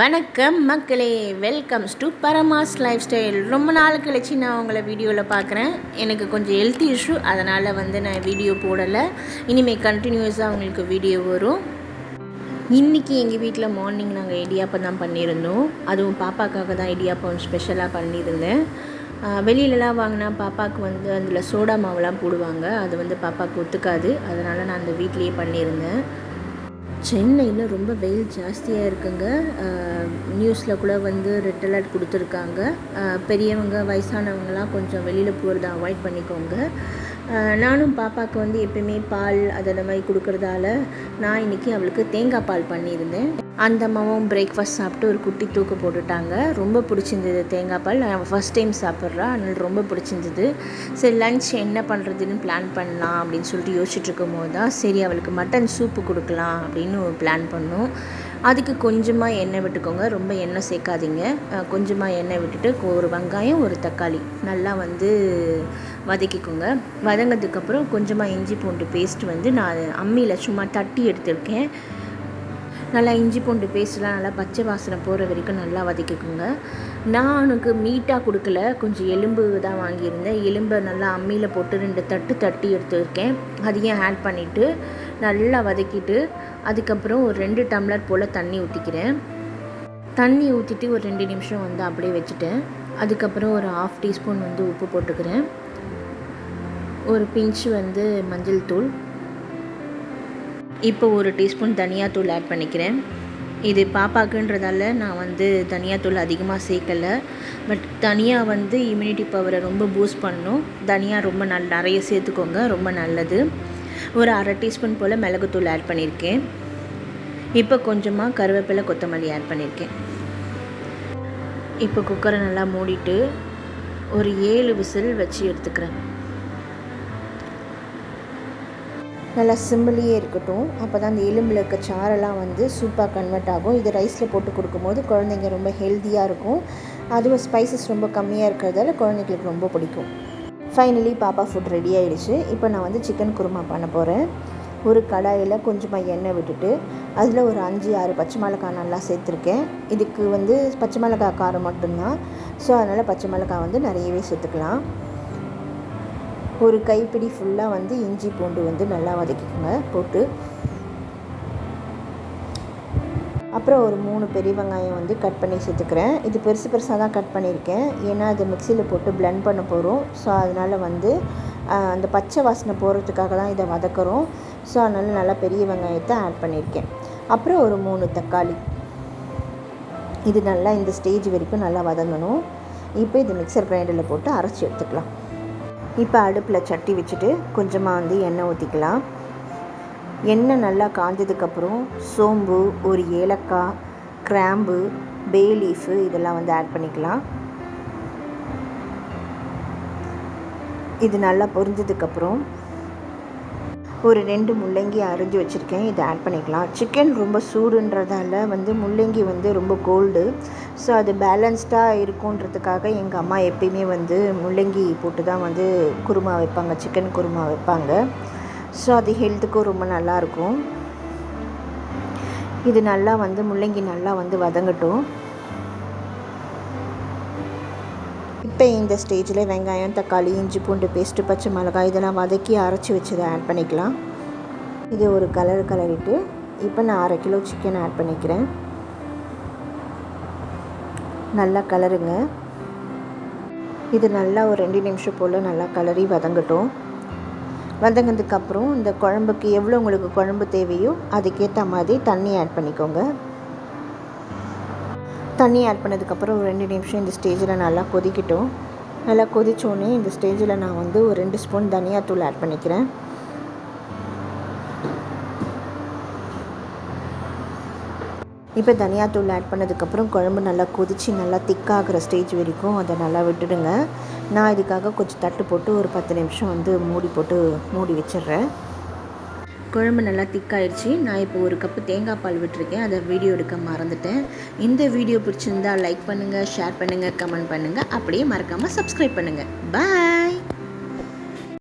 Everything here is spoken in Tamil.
வணக்கம் மக்களே welcomes to Parama's lifestyle ரொம்ப நாள் கழிச்சு நான் உங்களை வீடியோவில் பார்க்குறேன். எனக்கு கொஞ்சம் ஹெல்த் இஷ்யூ அதனால் வந்து நான் வீடியோ போடலை. இனிமேல் கண்டினியூஸாக உங்களுக்கு வீடியோ வரும். இன்றைக்கி எங்கள் வீட்டில் மார்னிங் நாங்கள் இடியாப்பம் தான் பண்ணியிருந்தோம். அதுவும் பாப்பாக்காக தான் இடியாப்பம் ஸ்பெஷலாக பண்ணியிருந்தேன். வெளியிலலாம் வாங்கினா பாப்பாவுக்கு வந்து அதில் சோடா மாவுலாம் போடுவாங்க. அது வந்து பாப்பாவுக்கு ஒத்துக்காது. அதனால் நான் அந்த வீட்லேயே பண்ணியிருந்தேன். சென்னையில் ரொம்ப வெயில் ஜாஸ்தியாக இருக்குங்க. நியூஸில் கூட வந்து ரெட் அலர்ட் கொடுத்துருக்காங்க. பெரியவங்க வயசானவங்கலாம் கொஞ்சம் வெளியில் போகிறத அவாய்ட் பண்ணிக்கோங்க. நானும் பாப்பாவுக்கு வந்து எப்பயுமே பால் அது மாதிரி கொடுக்கறதால நான் இன்றைக்கி அவளுக்கு தேங்காய் பால் பண்ணியிருந்தேன். அந்த அம்மாவும் பிரேக்ஃபாஸ்ட் சாப்பிட்டு ஒரு குட்டி தூக்கு போட்டுட்டாங்க. ரொம்ப பிடிச்சிருந்தது தேங்காய் பால். நான் ஃபஸ்ட் டைம் சாப்பிட்றா அதனால் ரொம்ப பிடிச்சிருந்தது. சரி லன்ச் என்ன பண்ணுறதுன்னு பிளான் பண்ணலாம் அப்படின்னு சொல்லிட்டு யோசிச்சுட்டு இருக்கும் போது தான் சரி அவளுக்கு மட்டன் சூப்பு கொடுக்கலாம் அப்படின்னு பிளான் பண்ணோம். அதுக்கு கொஞ்சமாக எண்ணெய் விட்டுக்கோங்க. ரொம்ப எண்ணெய் சேர்க்காதீங்க. கொஞ்சமாக எண்ணெய் விட்டுட்டு ஒரு வெங்காயம் ஒரு தக்காளி நல்லா வந்து வதக்கிக்கோங்க. வதங்கினதுக்கப்புறம் கொஞ்சமாக இஞ்சி பூண்டு பேஸ்ட் வந்து நான் அம்மியில் சும்மா தட்டி எடுத்திருக்கேன். நல்லா இஞ்சி பூண்டு பேஸ்ட்லாம் நல்லா பச்சை வாசனை போகிற வரைக்கும் நல்லா வதக்கிக்கோங்க. நான் அவனுக்கு மீட்டாக கொடுக்கல கொஞ்சம் எலும்பு தான் வாங்கியிருந்தேன். எலும்பை நல்லா அம்மியில் போட்டு ரெண்டு தட்டு தட்டி எடுத்துருக்கேன். அதையும் ஆட் பண்ணிவிட்டு நல்லா வதக்கிட்டு அதுக்கப்புறம் ஒரு ரெண்டு டம்ளர் போல் தண்ணி ஊற்றிக்கிறேன் தண்ணி ஊற்றிட்டு ஒரு ரெண்டு நிமிஷம் வந்து அப்படியே வச்சுட்டேன். அதுக்கப்புறம் ஒரு ஆஃப் டீஸ்பூன் வந்து உப்பு போட்டுக்கிறேன். ஒரு பிஞ்ச் வந்து மஞ்சள் தூள். இப்போ ஒரு டீஸ்பூன் தனியாத்தூள் ஆட் பண்ணிக்கிறேன். இது பாப்பாக்குன்றதால நான் வந்து தனியாத்தூள் அதிகமாக சேர்க்கலை. பட் தனியாக வந்து இம்யூனிட்டி பவரை ரொம்ப பூஸ்ட் பண்ணும். தனியாக ரொம்ப நல் நிறைய சேர்த்துக்கோங்க ரொம்ப நல்லது. ஒரு அரை டீஸ்பூன் போல் மிளகுத்தூள் ஆட் பண்ணியிருக்கேன். இப்போ கொஞ்சமாக கருவேப்பிலை கொத்தமல்லி ஆட் பண்ணியிருக்கேன். இப்போ குக்கரை நல்லா மூடிட்டு ஒரு ஏழு விசில் வச்சு எடுத்துக்கிறேன். நல்லா சிம்பிளையே இருக்கட்டும். அப்போ தான் அந்த எலும்பில் இருக்க சாரெல்லாம் வந்து சூப்பாக கன்வெர்ட் ஆகும். இது ரைஸில் போட்டு கொடுக்கும்போது குழந்தைங்க ரொம்ப ஹெல்த்தியாக இருக்கும். அதுவும் ஸ்பைசஸ் ரொம்ப கம்மியாக இருக்கிறதால குழந்தைங்களுக்கு ரொம்ப பிடிக்கும். ஃபைனலி பாப்பா ஃபுட் ரெடி ஆகிடுச்சு இப்போ நான் வந்து சிக்கன் குருமா பண்ண போகிறேன் ஒரு கடாயில் கொஞ்சமாக எண்ணெய் விட்டுட்டு அதில் ஒரு அஞ்சு ஆறு பச்சை மிளகாய் நல்லா சேர்த்துருக்கேன். இதுக்கு வந்து பச்சை மிளகாய் காரம் மட்டும்தான். ஸோ அதனால் பச்சை மிளகாய் வந்து நிறையவே சேர்த்துக்கலாம். ஒரு கைப்பிடி ஃபுல்லாக வந்து இஞ்சி பூண்டு வந்து நல்லா வதக்கிக்கோங்க போட்டு. அப்புறம் ஒரு மூணு பெரிய வெங்காயம் வந்து கட் பண்ணி சேர்த்துக்கிறேன். இது பெருசு பெருசாக தான் கட் பண்ணியிருக்கேன். ஏன்னா அது மிக்சியில் போட்டு பிளெண்ட் பண்ண போகிறோம் ஸோ அதனால் வந்து அந்த பச்சை வாசனை போகிறதுக்காக தான் இதை வதக்குறோம். ஸோ அதனால் நல்லா பெரிய வெங்காயத்தை ஆட் பண்ணியிருக்கேன். அப்புறம் ஒரு மூணு தக்காளி. இது நல்லா இந்த ஸ்டேஜ் வரைக்கும் நல்லா வதங்கணும். இப்போ இது மிக்சர் கிரைண்டரில் போட்டு அரைச்சி எடுத்துக்கலாம். இப்போ அடுப்பில் சட்டி வச்சுட்டு கொஞ்சமாக வந்து எண்ணெய் ஊற்றிக்கலாம். எண்ணெய் நல்லா காஞ்சதுக்கப்புறம் சோம்பு ஒரு ஏலக்காய் கிராம்பு பே லீஃபு இதெல்லாம் வந்து ஆட் பண்ணிக்கலாம். இது நல்லா பொரிஞ்சதுக்கப்புறம் ஒரு ரெண்டு முள்ளங்கி அரிஞ்சு வச்சுருக்கேன். இதை ஆட் பண்ணிக்கலாம். சிக்கன் ரொம்ப சூடுன்றதால வந்து முள்ளங்கி வந்து ரொம்ப கோல்டு ஸோ அது பேலன்ஸ்டாக இருக்குன்றதுக்காக எங்கள் அம்மா எப்பயுமே வந்து முள்ளங்கி போட்டு தான் வந்து குருமா வைப்பாங்க. சிக்கன் குருமா வைப்பாங்க. ஸோ அது ஹெல்த்துக்கும் ரொம்ப நல்லாயிருக்கும். இது நல்லா வந்து முள்ளங்கி நல்லா வந்து வதங்கட்டும். இப்போ இந்த ஸ்டேஜில் வெங்காயம் தக்காளி இஞ்சி பூண்டு பேஸ்ட்டு பச்சை மிளகாய் இதெல்லாம் வதக்கி அரைச்சி வச்சதை ஆட் பண்ணிக்கலாம். இது ஒரு கலர் கலரிட்டு இப்போ நான் அரை கிலோ சிக்கன் ஆட் பண்ணிக்கிறேன். நல்லா கலருங்க. இது நல்லா ஒரு ரெண்டு நிமிஷம் போல் நல்லா கலரி வதங்கட்டும். வதங்கினதுக்கப்புறம் இந்த குழம்புக்கு எவ்வளோ உங்களுக்கு குழம்பு தேவையோ அதுக்கேற்ற மாதிரி தண்ணி ஆட் பண்ணிக்கோங்க. தண்ணி ஆட் பண்ணதுக்கப்புறம் ஒரு ரெண்டு நிமிஷம் இந்த ஸ்டேஜில் நல்லா கொதிக்கட்டும். நல்லா கொதிச்சோடனே இந்த ஸ்டேஜில் நான் வந்து ஒரு ரெண்டு ஸ்பூன் தனியாத்தூள் ஆட் பண்ணிக்கிறேன். இப்போ தனியாத்தூள் ஆட் பண்ணதுக்கப்புறம் குழம்பு நல்லா கொதித்து நல்லா திக்காகிற ஸ்டேஜ் வரைக்கும் அதை நல்லா விட்டுடுங்க. நான் இதுக்காக கொஞ்சம் தட்டு போட்டு ஒரு பத்து நிமிஷம் வந்து மூடி போட்டு மூடி வச்சிடுறேன். குழம்பு நல்லா திக்காயிடுச்சு. நான் இப்போ ஒரு கப்பு தேங்காய் பால் விட்டுருக்கேன். அதை வீடியோ எடுக்க மறந்துட்டேன். இந்த வீடியோ பிடிச்சிருந்தா லைக் பண்ணுங்கள் ஷேர் பண்ணுங்கள் கமெண்ட் பண்ணுங்கள் அப்படியே மறக்காமல் சப்ஸ்கிரைப் பண்ணுங்கள் பாய்